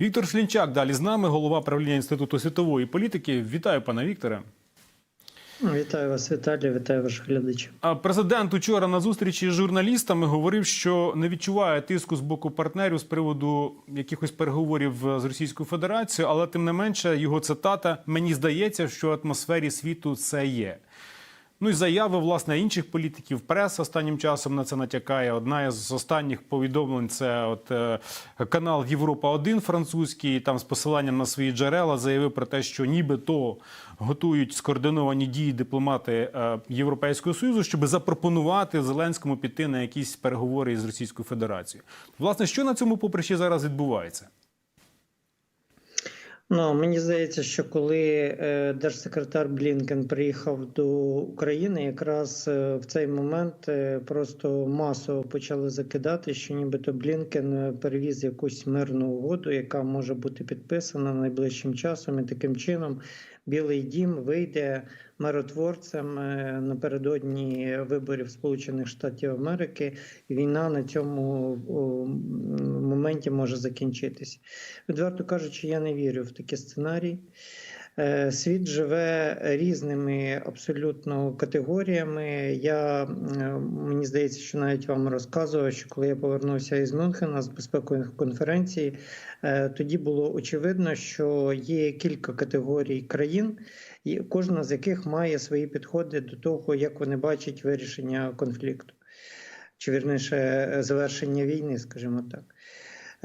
Віктор Шлінчак далі з нами, голова правління інституту світової політики. Вітаю, пане Вікторе. Вітаю вас, Віталій, вітаю ваших глядачів. А Президент учора на зустрічі з журналістами говорив, що не відчуває тиску з боку партнерів з приводу якихось переговорів з Російською Федерацією, але тим не менше його цитата мені здається, що в атмосфері світу це є. Ну і заяви власне інших політиків. Преса останнім часом на це натякає. Одна з останніх повідомлень це от е, канал Європа 1 французький. Там з посиланням на свої джерела заявив про те, що нібито готують скоординовані дії дипломати е, Європейського союзу, щоб запропонувати Зеленському піти на якісь переговори із Російською Федерацією. Власне, що на цьому поприщі зараз відбувається? Ну мені здається, що коли е, держсекретар Блінкен приїхав до України, якраз е, в цей момент е, просто масово почали закидати, що нібито Блінкен перевіз якусь мирну угоду, яка може бути підписана найближчим часом, і таким чином Білий Дім вийде миротворцем е, напередодні виборів Сполучених Штатів Америки, війна на цьому моменті може закінчитися. Відверто кажучи, я не вірю в такі сценарії. Е, Світ живе різними абсолютно категоріями. Я е, мені здається, що навіть вам розказував, що коли я повернувся із Мюнхена з безпекової конференції, е, тоді було очевидно, що є кілька категорій країн, і кожна з яких має свої підходи до того, як вони бачать вирішення конфлікту, чи вірніше завершення війни, скажімо так.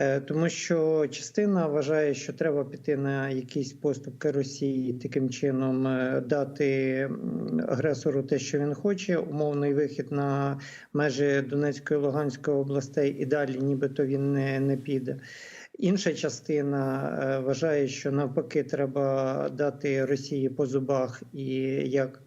Е, Тому що частина вважає, що треба піти на якісь поступки Росії, таким чином е, дати агресору те, що він хоче, умовний вихід на межі Донецької і Луганської областей, і далі, нібито він не, не піде. Інша частина е, вважає, що навпаки треба дати Росії по зубах і як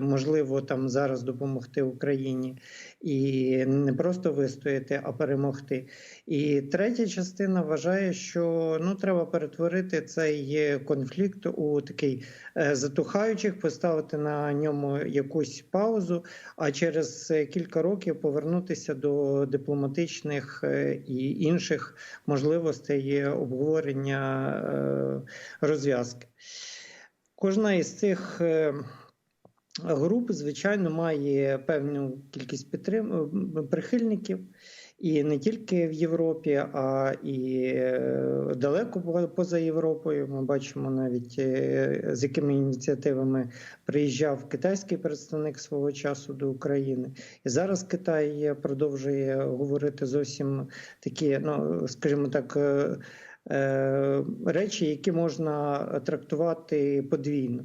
можливо там зараз допомогти Україні і не просто вистояти, а перемогти. І третя частина вважає, що ну треба перетворити цей конфлікт у такий е, затухаючих, поставити на ньому якусь паузу, а через е, кілька років повернутися до дипломатичних е, і інших можливостей обговорення е, розв'язки. Кожна із цих е, груп, звичайно, має певну кількість підтрим... прихильників. І не тільки в Європі, а і е, далеко поза Європою. Ми бачимо навіть е, з якими ініціативами приїжджав китайський представник свого часу до України. І зараз Китай продовжує говорити зовсім такі, ну скажімо так. Е, Речі, які можна трактувати подвійно.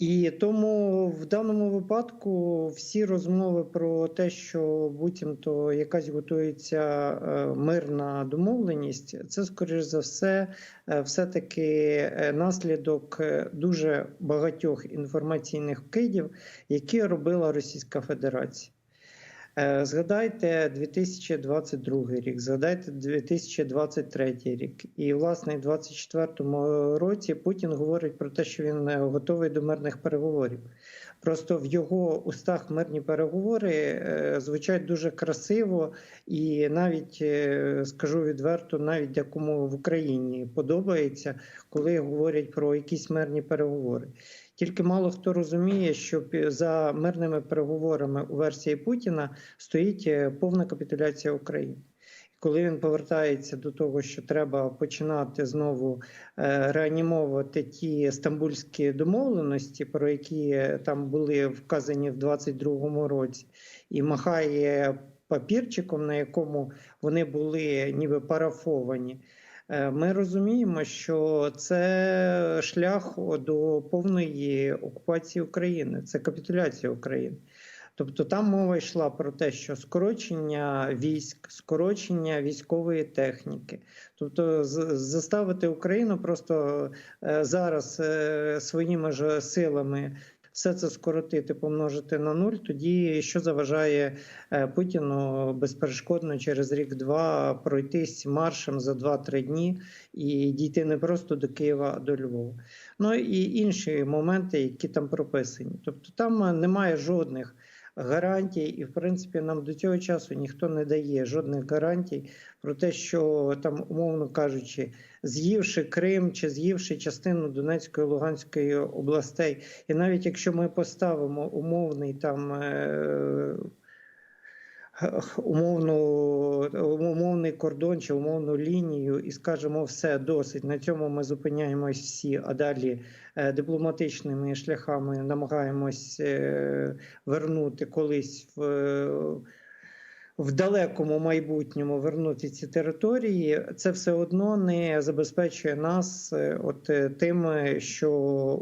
І тому в даному випадку всі розмови про те, що буцімто якась готується е, мирна домовленість, це скоріш за все, е, все-таки наслідок дуже багатьох інформаційних вкидів, які робила Російська Федерація. Е, Згадайте 2022 рік, згадайте 2023 рік. І, власне, в 2024 році Путін говорить про те, що він е, готовий до мирних переговорів. Просто в його устах мирні переговори е, звучать дуже красиво, і навіть скажу відверто, навіть декому в Україні подобається, коли говорять про якісь мирні переговори. Тільки мало хто розуміє, що за мирними переговорами у версії Путіна стоїть е, повна капітуляція України. Коли він повертається до того, що треба починати знову е, реанімовувати ті стамбульські домовленості, про які е, там були вказані в 22-му році, і махає папірчиком, на якому вони були ніби парафовані. Е, Ми розуміємо, що це шлях до повної окупації України, це капітуляція України. Тобто там мова йшла про те, що скорочення військ, скорочення військової техніки, тобто заставити Україну просто е, зараз е, своїми ж силами все це скоротити, помножити на нуль, тоді що заважає е, Путіну безперешкодно через рік-два пройтись маршем за 2-3 дні і дійти не просто до Києва, а до Львова. Ну і інші моменти, які там прописані. Тобто там немає жодних гарантій, і в принципі нам до цього часу ніхто не дає жодних гарантій про те, що там, умовно кажучи, з'ївши Крим чи з'ївши частину Донецької Луганської областей, і навіть якщо ми поставимо умовний там. Е- Умовну, умовний кордон чи умовну лінію, і скажемо, все досить. На цьому ми зупиняємось всі, а далі е, дипломатичними шляхами намагаємось е, вернути колись в, в далекому майбутньому вернути ці території. Це все одно не забезпечує нас е, от е, тим, що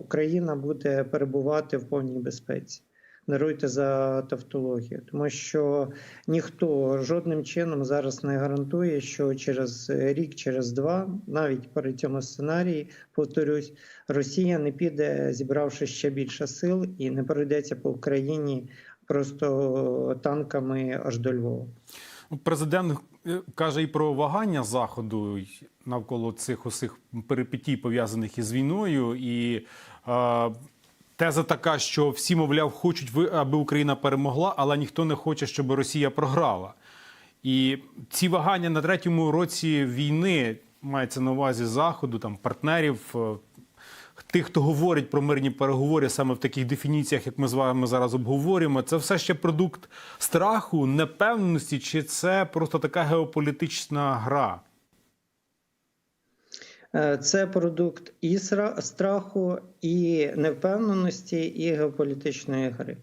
Україна буде перебувати в повній безпеці. Даруйте за тавтологію, тому що ніхто жодним чином зараз не гарантує, що через рік, через два, навіть при цьому сценарії, повторюсь, Росія не піде, зібравши ще більше сил, і не пройдеться по Україні просто танками аж до Львова. Президент е, каже і про вагання заходу навколо цих усіх перипетій, пов'язаних із війною, і е, теза така, що всі, мовляв, хочуть, аби Україна перемогла, але ніхто не хоче, щоб Росія програла. І ці вагання на третьому році війни мається на увазі заходу, там партнерів. Тих, хто говорить про мирні переговори саме в таких дефініціях, як ми з вами зараз обговорюємо, це все ще продукт страху, непевності, чи це просто така геополітична гра? Е, Це продукт і страху, і невпевненості, і геополітичної гри.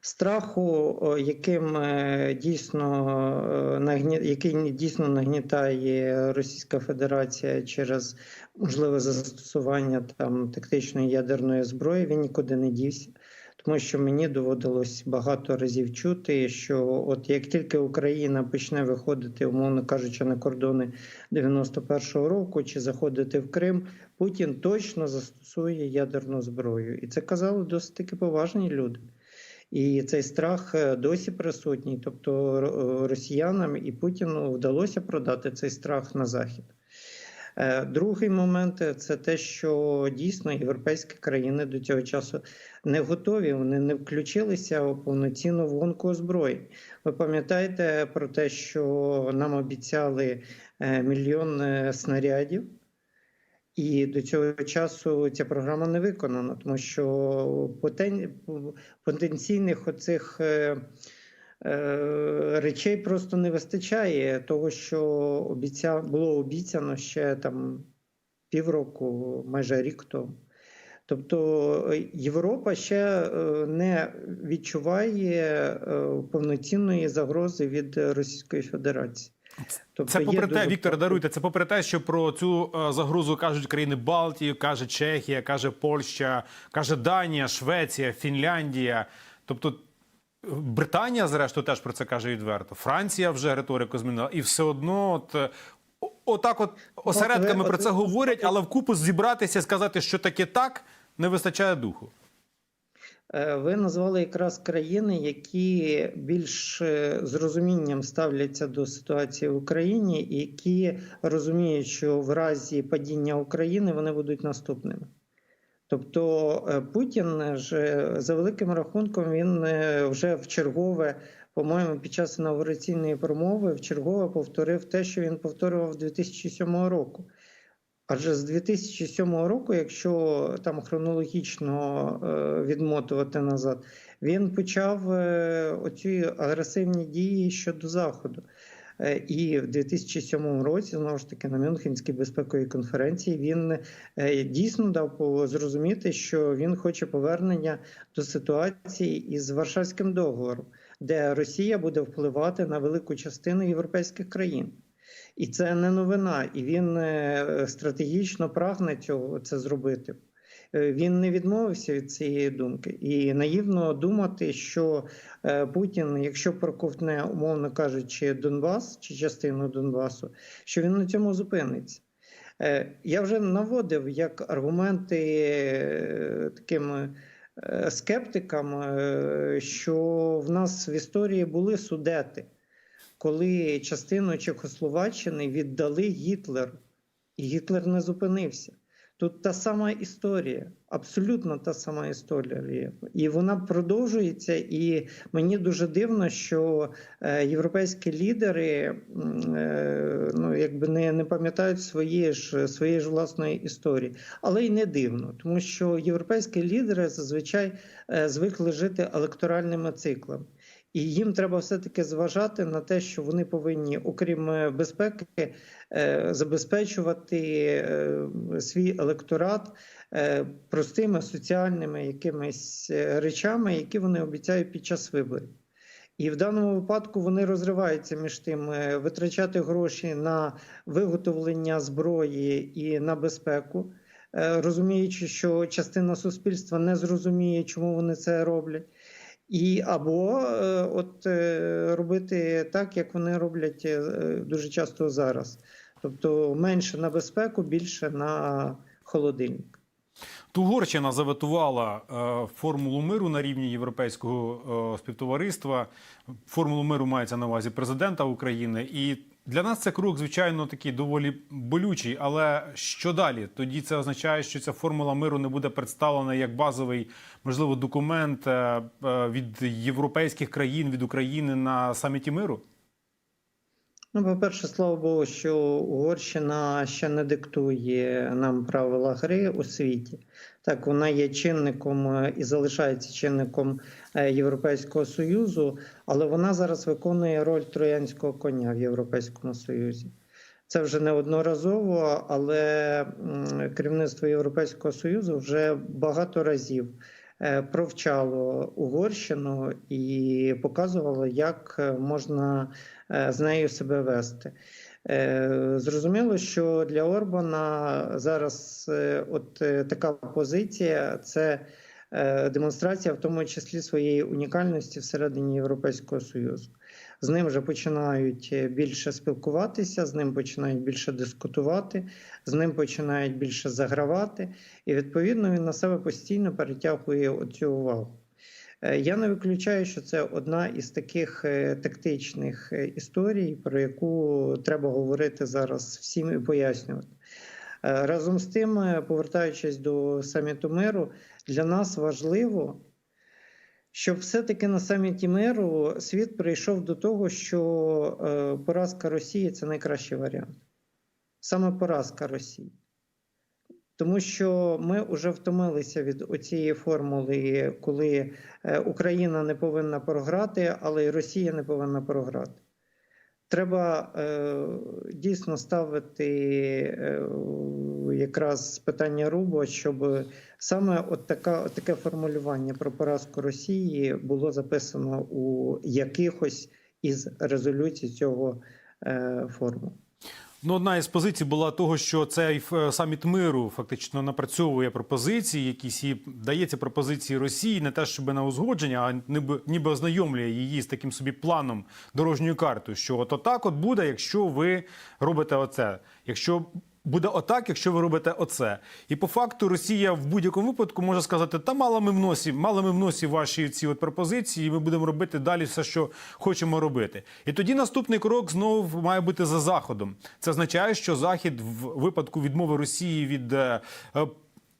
Страху, яким е, дійсно е, який дійсно нагнітає Російська Федерація через можливе застосування там тактичної ядерної зброї, він нікуди не дівся. Тому що мені доводилось багато разів чути, що от як тільки Україна почне виходити, умовно кажучи, на кордони 91-го року чи заходити в Крим, Путін точно застосує ядерну зброю. І це казали досить таки поважні люди. І цей страх е, досі присутній. Тобто росіянам і Путіну вдалося продати цей страх на захід. Е, Другий момент е, це те, що дійсно європейські країни до цього часу не готові, вони не включилися у повноцінну гонку озброєнь. Ви пам'ятаєте про те, що нам обіцяли е, мільйон е, снарядів, і до цього часу ця програма не виконана, тому що потенційних оцих. е, е, Речей просто не вистачає того, що обіця... було обіцяно ще там півроку, майже рік тому. Тобто е, Європа ще не відчуває повноцінної загрози від Російської Федерації. Тобто Це попри те, Віктор, даруйте, це попри те, що про цю е, загрозу кажуть країни Балтії, каже Чехія, каже Польща, каже Данія, Швеція, Фінляндія. Тобто е, Британія, зрештою, теж про це каже відверто. Франція вже риторику змінила, і все одно, от е, отак, от осередками ви- про це ви- говорять, але вкупу зібратися і сказати, що таке так, не вистачає духу. Е, Ви назвали якраз країни, які більш е, з розумінням ставляться до ситуації в Україні, і які розуміють, що в разі падіння України вони будуть наступними. Тобто е, Путін ж за великим рахунком він вже в чергове, по-моєму, під час інаугураційної промови в чергове повторив те, що він повторював 2007 року. Адже з 2007 року, якщо там хронологічно е, відмотувати назад, він почав е, оці агресивні дії щодо Заходу. Е, І в 2007 році, знову ж таки, на Мюнхенській безпековій конференції він дійсно дав зрозуміти, що він хоче повернення до ситуації із Варшавським договором, де Росія буде впливати на велику частину європейських країн. І це не новина, і він е, стратегічно прагне цього це зробити. Е, Він не відмовився від цієї думки, і наївно думати, що е, Путін, якщо проковтне, умовно кажучи, Донбас чи частину Донбасу, що він на цьому зупиниться. Я вже наводив як аргументи таким скептикам, що в нас в історії були судети коли частину Чехословаччини віддали Гітлеру, і Гітлер не зупинився. Тут та сама історія, абсолютно та сама історія. І вона продовжується. І мені дуже дивно, що е, європейські лідери е, ну, якби не, не пам'ятають своєї ж, своєї ж власної історії. Але й не дивно, тому що європейські лідери зазвичай е, звикли жити електоральними циклами. І їм треба все-таки зважати на те, що вони повинні, окрім е, безпеки, е, забезпечувати е, свій електорат простими соціальними якимись речами, які вони обіцяють під час виборів. І в даному випадку вони розриваються між тим витрачати гроші на виготовлення зброї і на безпеку, розуміючи, що частина суспільства не зрозуміє, чому вони це роблять. І або е, от е, робити так, як вони роблять е, дуже часто зараз. Тобто менше на безпеку, більше на холодильник. Тугорщина заветувала формулу миру на рівні європейського співтовариства. Формулу миру мається на увазі президента України. І для нас це крок, звичайно, такий доволі болючий. Але що далі? Тоді це означає, що ця формула миру не буде представлена як базовий, можливо, документ е, е, від європейських країн від України на саміті миру. Ну, по-перше, слава Богу, що Угорщина ще не диктує нам правила гри у світі. Так, вона є чинником е, і залишається чинником е, Європейського Союзу, але вона зараз виконує роль троянського коня в Європейському Союзі. Це вже неодноразово, але керівництво Європейського Союзу вже багато разів провчало Угорщину і показувало, як е, можна е, з нею себе вести. Е, Зрозуміло, що для Орбана зараз е, от е, така позиція це е, демонстрація, в тому числі своєї унікальності всередині Європейського Союзу. З ним вже починають е, більше спілкуватися, з ним починають більше дискутувати, з ним починають більше загравати, і відповідно він на себе постійно перетягує оцю увагу. Е, Я не виключаю, що це одна із таких е, тактичних історій, про яку треба говорити зараз всім і пояснювати. Разом з тим, повертаючись до саміту миру, для нас важливо, щоб все-таки на саміті миру світ прийшов до того, що е, поразка Росії це найкращий варіант. Саме поразка Росії. Тому що ми вже втомилися від оцієї формули, коли е, Україна не повинна програти, але й Росія не повинна програти. Треба е, дійсно ставити е, якраз питання Рубо, щоб саме от, така, от таке формулювання про поразку Росії було записано у якихось із резолюцій цього е, форуму. Ну, одна із позицій була того, що цей е, саміт миру фактично напрацьовує пропозиції, якісь і дається пропозиції Росії, не те, щоб на узгодження, а ніби, ніби ознайомлює її з таким собі планом дорожньою картою, що от отак от буде, якщо ви робите оце. Якщо буде отак, якщо ви робите оце. І по факту Росія в будь-якому випадку може сказати: та мало ми в носі, мало ми в носі ваші ці от пропозиції, і ми будемо робити далі все, що хочемо робити. І тоді наступний крок знову має бути за заходом. Це означає, що захід в випадку відмови Росії від. е, е,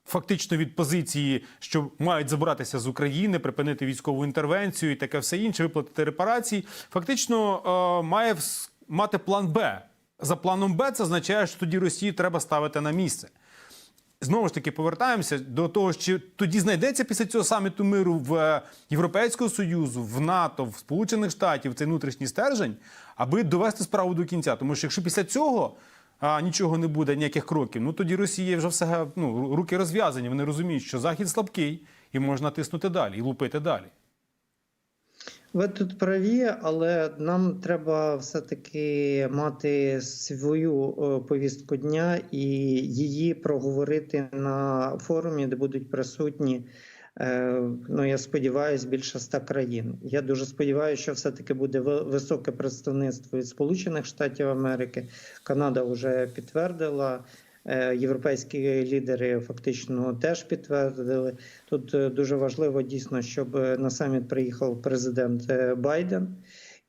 Фактично від позиції, що мають забратися з України, припинити військову інтервенцію і таке все інше, виплатити репарації, фактично е, має мати план Б. За планом Б це означає, що тоді Росію треба ставити на місце. Знову ж таки, повертаємося до того, що тоді знайдеться після цього саміту миру в е, Європейського Союзу, в НАТО, в Сполучених Штатів цей внутрішній стержень, аби довести справу до кінця. Тому що якщо після цього а, нічого не буде, ніяких кроків, ну тоді Росія вже все ну, руки розв'язані. Вони розуміють, що Захід слабкий і можна тиснути далі і лупити далі. Ви тут праві, але нам треба все-таки мати свою повістку дня і її проговорити на форумі, де будуть присутні. е, Ну, я сподіваюся, більше ста країн. Я дуже сподіваюся, що все-таки буде ви- високе представництво від Сполучених Штатів Америки. Канада вже підтвердила. Е, Європейські лідери фактично теж підтвердили. Тут е, дуже важливо дійсно, щоб е, на саміт приїхав президент Байден,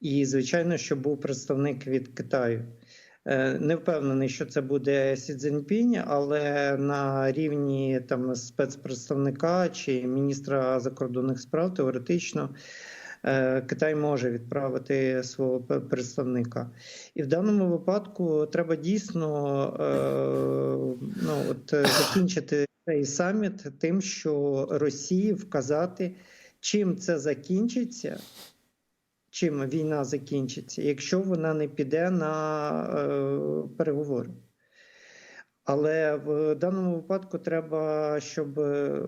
і звичайно, щоб був представник від Китаю. Не впевнений, що це буде Сі Цзіньпінь, але на рівні там спецпредставника чи міністра закордонних справ теоретично Китай може відправити свого представника. І в даному випадку треба дійсно е, ну, от, е, закінчити цей саміт тим, що Росії вказати, чим це закінчиться чим війна закінчиться, якщо вона не піде на е, переговори. Але в даному випадку треба, щоб е,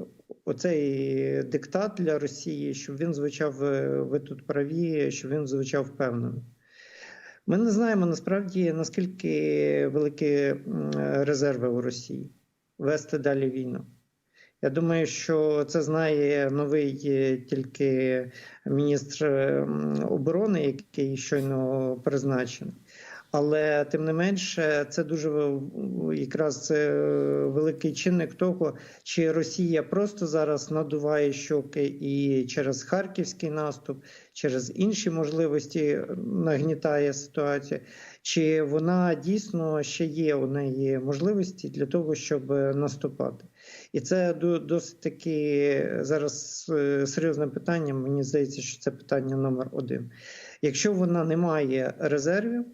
оцей диктат для Росії, щоб він звучав, е, ви тут праві, щоб він звучав впевнено. Ми не знаємо насправді наскільки великі резерви у Росії вести далі війну. Я думаю, що це знає новий е, тільки міністр оборони, який щойно призначений. Але тим не менше, це дуже якраз е, великий чинник того, чи Росія просто зараз надуває щоки і через харківський наступ, через інші можливості нагнітає ситуацію, чи вона дійсно ще є у неї можливості для того, щоб наступати. І це до- досить таки зараз е, серйозне питання. Мені здається, що це питання номер один. Якщо вона не має резервів,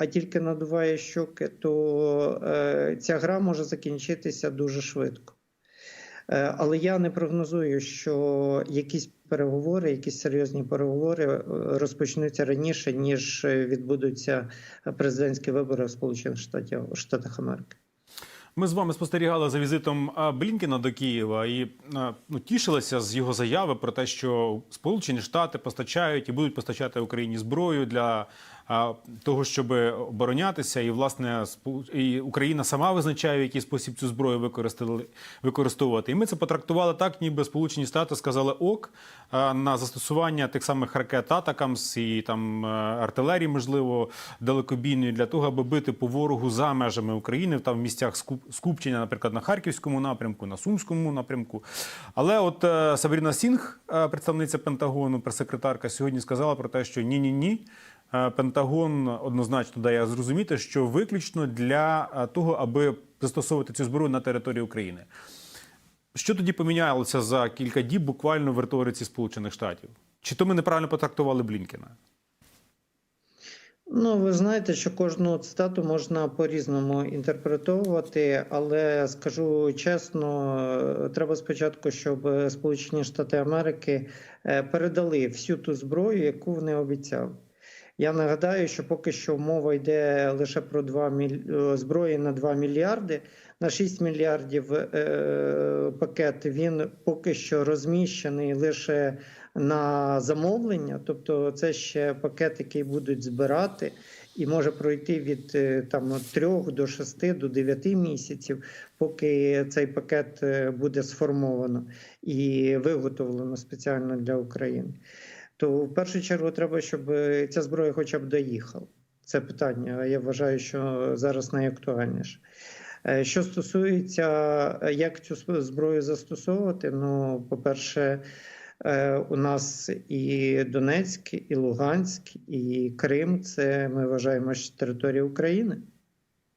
а тільки надуває щоки, то е, ця гра може закінчитися дуже швидко. Е, але я не прогнозую, що якісь переговори, якісь серйозні переговори е, розпочнуться раніше, ніж відбудуться президентські вибори в Сполучених Штатах Америки. Ми з вами спостерігали за візитом а, Блінкена до Києва і ну, тішилися з його заяви про те, що Сполучені Штати постачають і будуть постачати Україні зброю для того, щоб оборонятися, і власне і Україна сама визначає, в який спосіб цю зброю використовувати. І ми це потрактували так, ніби Сполучені Штати сказали ок на застосування тих самих ракет Атакамс і там е, артилерії, можливо, далекобійної для того, аби бити по ворогу за межами України, там в місцях скупчення, наприклад, на харківському напрямку, на сумському напрямку. Але от е, Сабріна Сінг, е, представниця Пентагону, прес-секретарка, сьогодні сказала про те, що ні, ні, ні. Е, Пентагон однозначно дає зрозуміти, що виключно для е, того, аби застосовувати цю зброю на території України. Що тоді помінялося за кілька діб буквально в риториці Сполучених Штатів? Чи то ми неправильно потрактували Блінкена? Ну, ви знаєте, що кожну цитату можна по-різному інтерпретовувати, але скажу чесно, е, треба спочатку, щоб Сполучені Штати Америки передали всю ту зброю, яку вони обіцяли. Я нагадаю, що поки що мова йде лише про 2 міль... е, зброї на 2 мільярди. На 6 мільярдів е, пакет він поки що розміщений лише на замовлення, тобто це ще пакет, який будуть збирати, і може пройти від е, там 3 до 6 до 9 місяців, поки цей пакет е, буде сформовано і виготовлено спеціально для України. То в першу чергу треба, щоб е, ця зброя хоча б доїхала. Це питання. Я вважаю, що зараз найактуальніше. Е, Що стосується, е, як цю зброю застосовувати, ну, по-перше, у нас і Донецьк, і Луганськ, і Крим це ми вважаємо що територія України.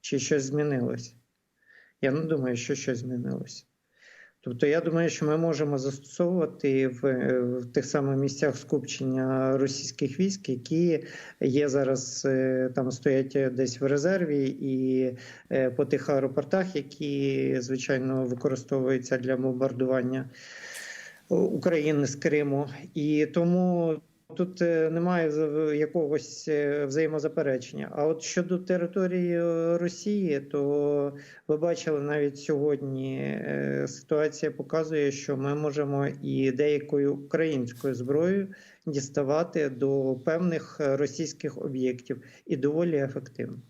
Чи щось змінилося? Я не думаю, що щось змінилося. Тобто, я думаю, що ми можемо застосовувати в, е, в тих самих місцях скупчення російських військ, які є зараз е, там стоять десь в резерві, і е, по тих аеропортах, які звичайно використовуються для бомбардування України з Криму. І тому тут е, немає якогось е, взаємозаперечення. А от щодо території е, Росії, то ви бачили навіть сьогодні ситуація показує, що ми можемо і деякою українською зброєю діставати до певних російських об'єктів і доволі ефективно.